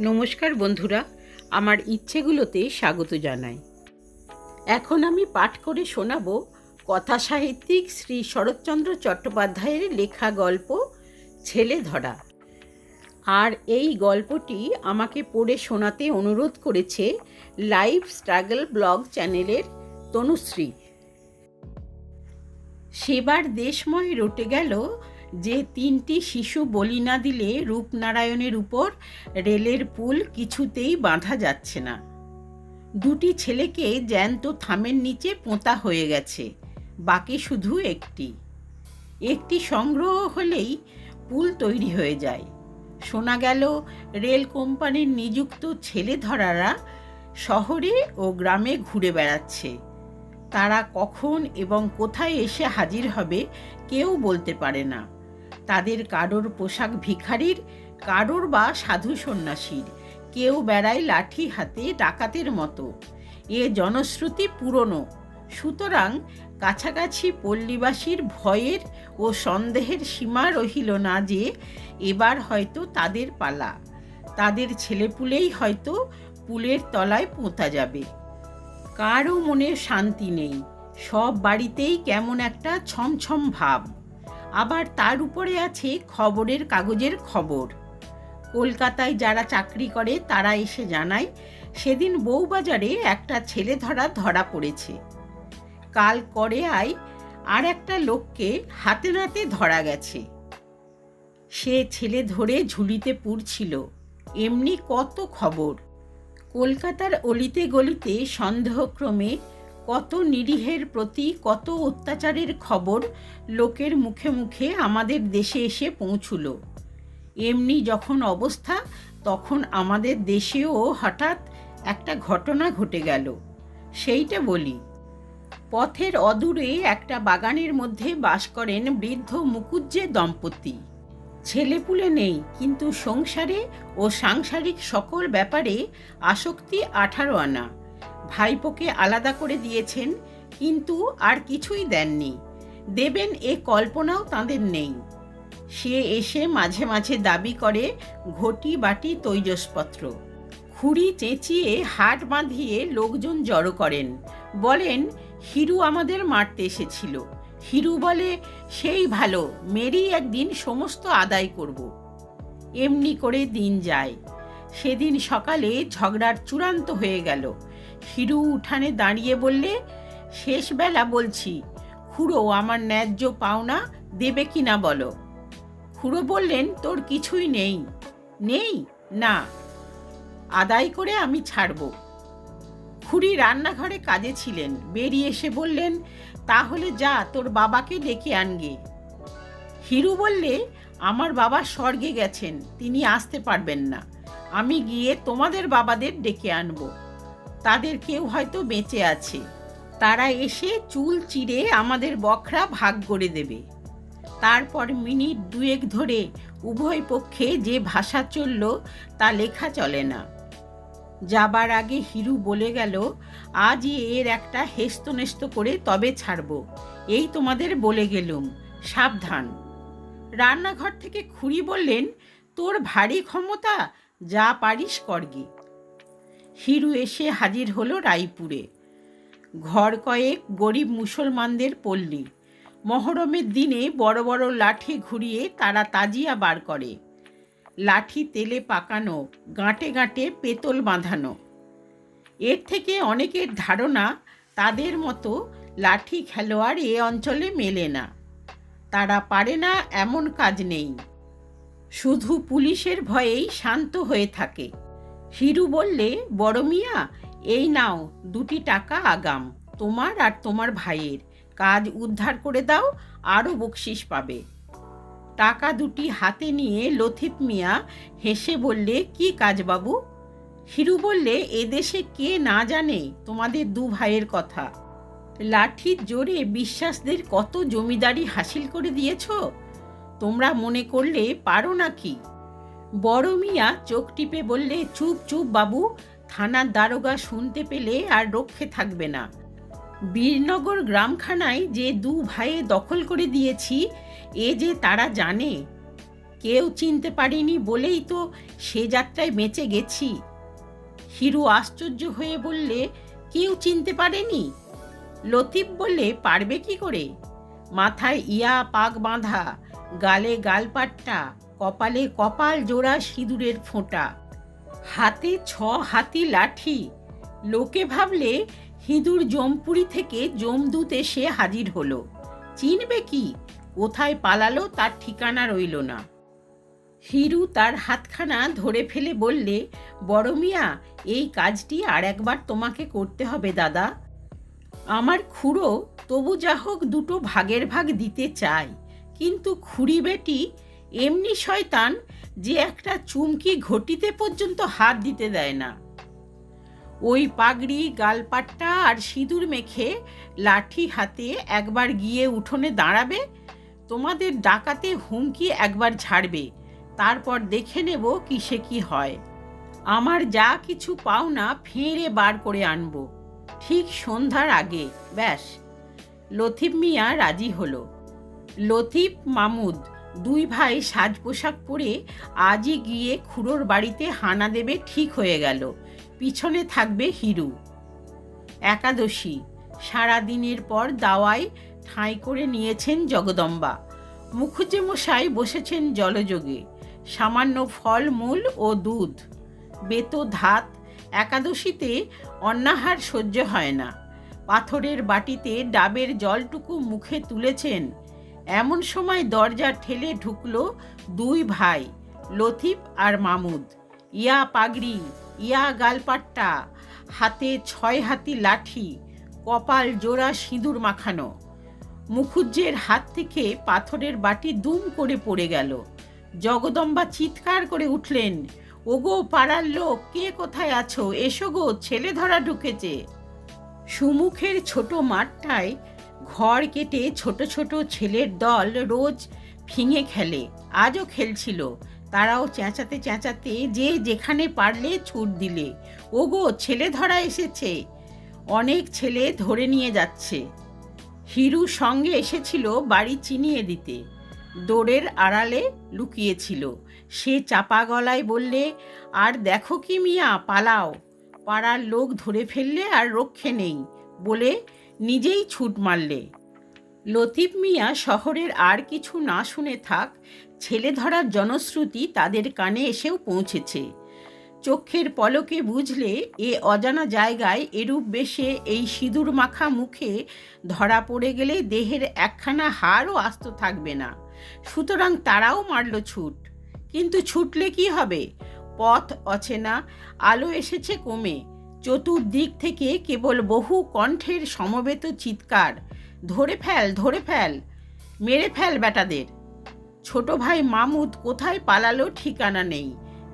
নমস্কার বন্ধুরা, আমার ইচ্ছেগুলোতে স্বাগত জানাই। এখন আমি পাঠ করে শোনাব কথা সাহিত্যিক শ্রী শরৎচন্দ্র চট্টোপাধ্যায়ের লেখা গল্প, ছেলে ধরা। আর এই গল্পটি আমাকে পড়ে শোনাতে অনুরোধ করেছে লাইভ স্ট্রাগল ব্লগ চ্যানেলের তনুশ্রী। সেবার দেশময় রটে গেল যে তিনটি শিশু বলি না দিলে রূপনারায়ণের উপর রেলের পুল কিছুতেই বাঁধা যাচ্ছে না। দুটি ছেলেকে জ্যান্ত থামের নিচে পোঁতা হয়ে গেছে, বাকি শুধু একটি। একটি সংগ্রহ হলেই পুল তৈরি হয়ে যায়। শোনা গেল রেল কোম্পানির নিযুক্ত ছেলে ধরারা শহরে ও গ্রামে ঘুরে বেড়াচ্ছে। তারা কখন এবং কোথায় এসে হাজির হবে কেউ বলতে পারে না। তাদের কারোর পোশাক ভিখারির, কারোর বা সাধু সন্ন্যাসীর। কেউ বেড়ায় লাঠি হাতে ডাকাতের মতো। এ জনশ্রুতি পুরনো। সুতরাং কাছাকাছি পল্লীবাসীর ভয়ের ও সন্দেহের সীমা রহিল না যে এবার হয়তো তাদের পালা। তাদের ছেলেপুলেই হয়তো পুলের তলায় পোঁতা যাবে। কারও মনে শান্তি নেই। সব বাড়িতেই কেমন একটা ছমছম ভাব। আবার তার উপরে আছে খবরের কাগজের খবর। কলকাতায় যারা চাকরি করে, তারা এসে জানায়, সেদিন বউবাজারে একটা ছেলে ধরা ধরা পড়েছে। কাল করে আয়, আর একটা লোককে হাতে নাতে ধরা গেছে। সে ছেলে ধরে ঝুলিতে পুড়ছিল। এমনি কত খবর। কলকাতার অলিতে গলিতে সন্দেহক্রমে কত নিরীহের প্রতি, কত অত্যাচারের খবর লোকের মুখে মুখে আমাদের দেশে এসে পৌঁছুল। এমনি যখন অবস্থা, তখন আমাদের দেশেও হঠাৎ একটা ঘটনা ঘটে গেল। সেইটা বলি। পথের অদূরে একটা বাগানের মধ্যে বাস করেন বৃদ্ধ মুকুজ্জে দম্পতি। ছেলেপুলে নেই, কিন্তু সংসারে ও সাংসারিক সকল ব্যাপারে আসক্তি আঠারো আনা। ভাইপোকে আলাদা করে দিয়েছেন, কিন্তু আর কিছুই দেননি। দেবেন এ কল্পনাও তাঁদের নেই। সে এসে মাঝে মাঝে দাবি করে ঘটি বাটি তৈজসপত্র। খুঁড়ি চেঁচিয়ে হাট বাঁধিয়ে লোকজন জড়ো করেন। বলেন, হিরু আমাদের মারতে এসেছিল। হিরু বলে, সেই ভালো মেরি একদিন সমস্ত আদায় করব। এমনি করে দিন যায়। সেদিন সকালে ঝগড়ার চূড়ান্ত হয়ে গেল। হিরু উঠানে দাঁড়িয়ে বললে, শেষবেলা বলছি, খুড়ো আমার ন্যায্য পাওনা দেবে কি না বলো? খুড়ো বললেন, তোর কিছুই নেই। নেই? না। আদায় করে আমি ছাড়ব। খুড়ি রান্নাঘরে কাজে ছিলেন। বেরিয়ে এসে বললেন, তাহলে যা, তোর বাবাকে ডেকে আনগে। হিরু বললে, আমার বাবা স্বর্গে গেছেন, তিনি আসতে পারবেন না। আমি গিয়ে তোমাদের বাবাদের ডেকে আনব। তাদের কেউ হয়তো বেঁচে আছে। তারা এসে চুল চিরে আমাদের বখরা ভাগ করে দেবে। তারপর মিনিট দুয়েক ধরে উভয় পক্ষে যে ভাষা চলল তা লেখা চলে না। যাবার আগে হিরু বলে গেল, আজই এর একটা হেস্তনেস্ত করে তবে ছাড়ব। এই তোমাদের বলে গেলুম, সাবধান। রান্নাঘর থেকে খুড়ি বললেন, তোর ভারী ক্ষমতা, যা পারিস করগে হিরু এসে হাজির হলো রায়পুরে। ঘর কয়েক গরিব মুসলমানদের পল্লী। মহরমের দিনে বড় বড় লাঠি ঘুরিয়ে তারা তাজিয়া বার করে। লাঠি তেলে পাকানো, গাঁটে গাঁটে পেতল বাঁধানো। এর থেকে অনেকের ধারণা তাদের মতো লাঠি খেলোয়াড় এ অঞ্চলে মেলে না। তারা পারে না এমন কাজ নেই। শুধু পুলিশের ভয়েই শান্ত হয়ে থাকে। হিরু বললে, বড় মিয়া, এই নাও দুটি টাকা আগাম, তোমার আর তোমার ভাইয়ের। কাজ উদ্ধার করে দাও, আরও বকশিস পাবে। টাকা দুটি হাতে নিয়ে লথিত মিয়া হেসে বললে, কি কাজ বাবু? হিরু বললে এদেশে কে না জানে তোমাদের দু ভাইয়ের কথা। লাঠির জোরে বিশ্বাসদের কত জমিদারি হাসিল করে দিয়েছ? তোমরা মনে করলে পারো নাকি? বড় মিয়া চোখ টিপে বললে, চুপ চুপ বাবু, থানার দারোগা শুনতে পেলে আর রক্ষে থাকবে না। বীরনগর গ্রামখানায় যে দু ভাইয়ে দখল করে দিয়েছি, এ যে তারা জানে। কেউ চিনতে পারিনি বলেই তো সে যাত্রায় বেঁচে গেছি। হিরু আশ্চর্য হয়ে বললে, কেউ চিনতে পারেনি? লতিফ বললে, পারবে কি করে? মাথায় ইয়া পাক বাঁধা, গালে গালপাট্টা কপালে কপাল জোড়া সিঁদুরের ফোঁটা। হাতে ছ হাতি লাঠি। লোকে ভাবলে হিঁদুর জমপুরি থেকে জমদূত এসে হাজির হলো। চিনবে কি? কোথায় পালালো তার ঠিকানা রইল না। হিরু তার হাতখানা ধরে ফেলে বললে, বড় মিয়া, এই কাজটি আর একবার তোমাকে করতে হবে দাদা। আমার খুড়ো তবু যা হোক দুটো ভাগের ভাগ দিতে চায়। কিন্তু খুড়ি বেটি এমনি শয়তান যে একটা চুমকি ঘটিতে পর্যন্ত হাত দিতে দেয় না। ওই পাগড়ি, গালপাট্টা আর সিঁদুর মেখে লাঠি হাতে একবার গিয়ে উঠোনে দাঁড়াবে, তোমাদের ডাকাতে হুমকি একবার ঝাড়বে, তারপর দেখে নেব কিসে কি হয়। আমার যা কিছু পাওনা ফেঁড়ে বার করে আনব। ঠিক সন্ধ্যার আগে, ব্যাস। লতিফ মিয়া রাজি হলো। লতিফ মামুদ দুই ভাই সাজ পোশাক পরে আজই গিয়ে খুড়োর বাড়িতে হানা দেবে ঠিক হয়ে গেল। পিছনে থাকবে হিরু। একাদশী। সারা দিনের পর দাওয়ায় ঠাঁই করে নিয়েছেন জগদম্বা। মুখুজ্জে মশাই বসেছেন জলযোগে। সামান্য ফল, মূল ও দুধ। বেত, ধাত। একাদশীতে অন্নাহার সহ্য হয় না। পাথরের বাটিতে ডাবের জলটুকু মুখে তুলেছেন এমন সময় দরজা ঠেলে ঢুকলো দুই ভাই, লতিফ আর মামুদ। ইয়া পাগড়ি, ইয়া গালপাট্টা, হাতে ছয় হাতি লাঠি, কপাল জোড়া সিঁদুর মাখানো। মুখুজ্জের হাত থেকে পাথরের বাটি দুম করে পড়ে গেল। জগদম্বা চিৎকার করে উঠলেন, ওগো পাড়ার লোক, কে কোথায় আছো? এসো গো, ছেলে ধরা ঢুকেছে। সুমুখের ছোট মাঠটায় ঘর কেটে ছোট ছোট ছেলের দল রোজ ফিঙে খেলে। আজও খেলছিল। তারাও চেঁচাতে চেঁচাতে যে যেখানে পারলে ছুট দিলে। ওগো, ছেলে ধরা এসেছে। অনেক ছেলে ধরে নিয়ে যাচ্ছে। হিরু সঙ্গে এসেছিল বাড়ি চিনিয়ে দিতে। দৌড়ের আড়ালে লুকিয়েছিল। সে চাপা গলায় বললে, আর দেখো কি মিয়া, পালাও। পাড়ার লোক ধরে ফেললে আর রক্ষে নেই। বলে নিজেই ছুট মারলে। লতিফ মিয়া শহরের আর কিছু না শুনে থাক, ছেলে ধরার জনশ্রুতি তাদের কানে এসেও পৌঁছেছে। চোখের পলকে বুঝলে এ অজানা জায়গায় এরূপ বেশে এই সিঁদুর মাখা মুখে ধরা পড়ে গেলে দেহের একখানা হাড়ও আস্ত থাকবে না। সুতরাং তারাও মারল ছুট। কিন্তু ছুটলে কি হবে? পথ অচেনা, আলো এসেছে কমে। চতুর্দিক থেকে কেবল বহু কণ্ঠের সমবেত চিৎকার, ধরে ফেল ধরে ফেল, মেরে ফেল বেটাদের। ছোট ভাই মামুদ কোথায় পালালো ঠিকানা নেই,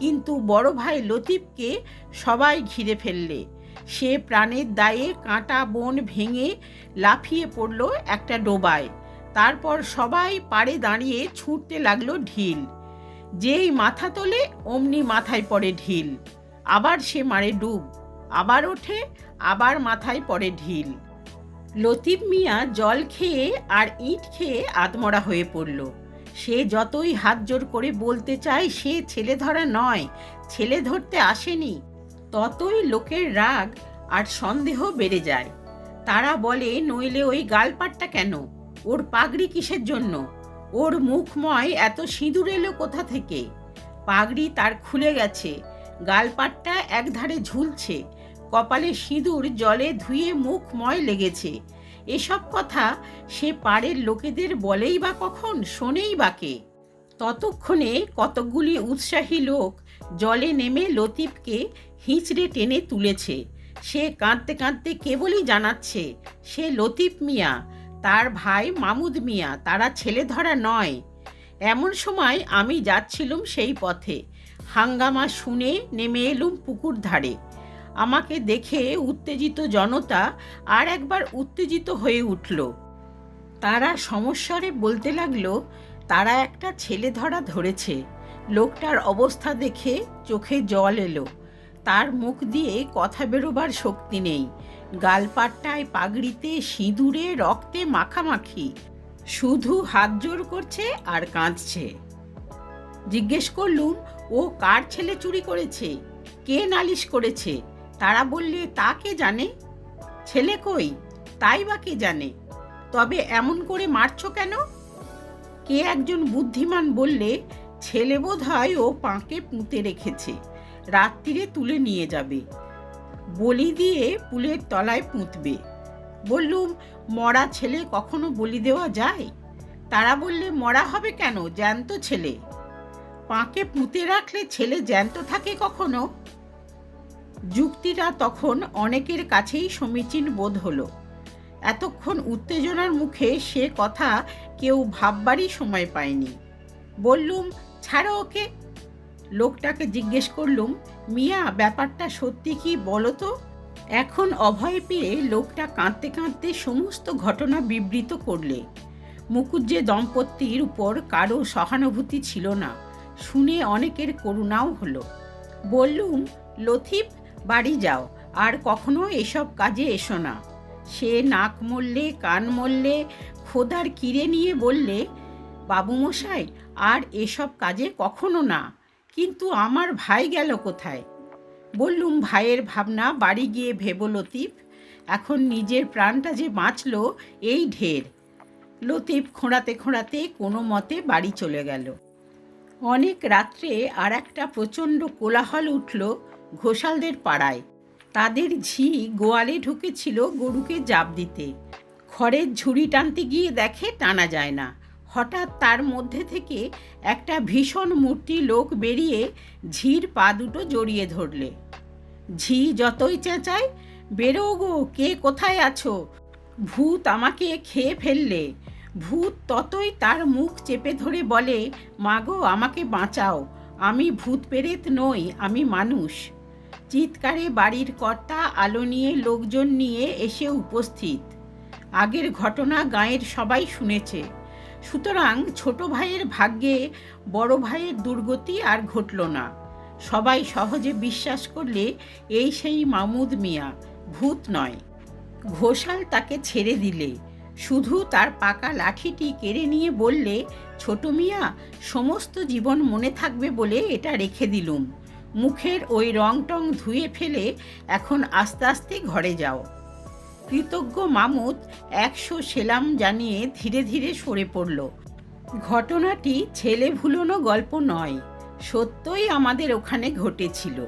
কিন্তু বড় ভাই লতিফকে সবাই ঘিরে ফেললে। সে প্রাণের দায়ে কাঁটা বন ভেঙে লাফিয়ে পড়ল একটা ডোবায়। তারপর সবাই পাড়ে দাঁড়িয়ে ছুটতে লাগল ঢিল। যেই মাথা তোলে, অমনি মাথায় পড়ে ঢিল। আবার সে মারে ডুব। আবার ওঠে, আবার মাথায় পড়ে ঢিল। লতিফ মিয়া জল খেয়ে আর ইট খেয়ে আত্মরা হয়ে পড়ল। সে যতই হাত জোর করে বলতে চায়, সে ছেলে ধরা নয়, ছেলে ধরতে আসেনি। ততই লোকের রাগ আর সন্দেহ বেড়ে যায়। তারা বলে, নইলে ওই গালপাটটা কেন? ওর পাগড়ি কিসের জন্য? ওর মুখময় এত সিঁদুর এলো কোথা থেকে? পাগড়ি তার খুলে গেছে। গালপাটটা একধারে ঝুলছে। কপালে সিঁদুর, জলে ধুয়ে মুখময় লেগেছে। এসব কথা সে পাড়ের লোকেদের বলেই বা কখন, শোনেই বা কে? ততক্ষণে কতকগুলি উৎসাহী লোক জলে নেমে লতিফকে হিঁচড়ে টেনে তুলেছে। সে কাঁদতে কাঁদতে কেবলই জানাচ্ছে, সে লতিফ মিয়া, তার ভাই মামুদ মিয়া, তারা ছেলে ধরা নয়। এমন সময় আমি যাচ্ছিলুম সেই পথে। হাঙ্গামা শুনে নেমে এলুম পুকুর ধারে। আমাকে দেখে উত্তেজিত জনতা আর একবার উত্তেজিত হয়ে উঠল। তারা সমস্যারে বলতে লাগল, তারা একটা ছেলে ধরা ধরেছে। লোকটার অবস্থা দেখে চোখে জল এলো। তার মুখ দিয়ে কথা বেরোবার শক্তি নেই। গালপাট্টায় পাগড়িতে সিঁদুরে, রক্তে মাখামাখি। শুধু হাত জোর করছে আর কাঁদছে। জিজ্ঞেস করলুম, ও কার ছেলে চুরি করেছে? কে নালিশ করেছে? তারা বললে, তা কে জানে? ছেলে কই? তাই বা কে জানে? তবে এমন করে মারছো কেন? কে একজন বুদ্ধিমান বললে, ছেলে বোধ হয় ও পাঁকে পুঁতে রেখেছে, রাত্রিরে তুলে নিয়ে যাবে, বলি দিয়ে পুলের তলায় পুঁতবে। বললুম, মরা ছেলে কখনো বলি দেওয়া যায়? তারা বললে, মরা হবে কেন? জ্যান্ত ছেলে। পাঁকে পুঁতে রাখলে ছেলে জ্যান্ত থাকে কখনো? যুক্তিটা তখন অনেকের কাছেই সমীচীন বোধ হলো। এতক্ষণ উত্তেজনার মুখে সে কথা কেউ ভাববারই সময় পায়নি। বললুম, ছাড়ো ওকে। লোকটাকে জিজ্ঞেস করলুম, মিয়া, ব্যাপারটা সত্যি কি বলো তো? এখন অভয় পেয়ে লোকটা কাঁদতে কাঁদতে সমস্ত ঘটনা বিবৃত করলে। মুকুজ্জে দম্পতির উপর কারও সহানুভূতি ছিল না, শুনে অনেকের করুণাও হলো। বললুম লথিপ বাড়ি যাও, আর কখনো এসব কাজে এসো না। সে নাক মরলে কান মরলে খোদার কিরে নিয়ে বললে, বাবুমশাই, আর এসব কাজে কখনো না, কিন্তু আমার ভাই গেল কোথায়? বললুম, ভাইয়ের ভাবনা, বাড়ি গিয়ে ভেবো লতিফ, এখন নিজের প্রাণটা যে বাঁচল, এই ঢের। লতিফ খোঁড়াতে খোঁড়াতে কোনো মতে বাড়ি চলে গেল। অনেক রাত্রে আর একটা প্রচণ্ড কোলাহল উঠল ঘোষালদের পাড়ায়। তাদের ঝি গোয়ালে ঢুকেছিল গরুকে জাপ দিতে। খড়ের ঝুড়ি টানতে গিয়ে দেখে টানা যায় না। হঠাৎ তার মধ্যে থেকে একটা ভীষণ মূর্তি লোক বেরিয়ে ঝির পা দুটো জড়িয়ে ধরলে। ঝি যতই চেঁচায় বেরো গো, কে কোথায় আছো? ভূত আমাকে খেয়ে ফেললে। ভূত ততই তার মুখ চেপে ধরে বলে মাগো আমাকে বাঁচাও। আমি ভূত পেরেত নই, আমি মানুষ। চিৎকারে বাড়ির কর্তা আলো নিয়ে লোকজন নিয়ে এসে উপস্থিত। আগের ঘটনা গাঁয়ের সবাই শুনেছে। সুতরাং ছোট ভাইয়ের ভাগ্যে বড় ভাইয়ের দুর্গতি আর ঘটল না। সবাই সহজে বিশ্বাস করলে এই সেই মামুদ মিয়া, ভূত নয়। ঘোষাল তাকে ছেড়ে দিলে। শুধু তার পাকা লাঠিটি কেড়ে নিয়ে বললে, ছোট মিয়া, সমস্ত জীবন মনে থাকবে বলে এটা রেখে দিলুম। মুখের ওই রং টং ধুয়ে ফেলে এখন আস্তে আস্তে ঘরে যাও। কৃতজ্ঞ মামুদ একশো সেলাম জানিয়ে ধীরে ধীরে সরে পড়ল। ঘটনাটি ছেলে ভুলোনো গল্প নয়, সত্যই আমাদের ওখানে ঘটেছিল।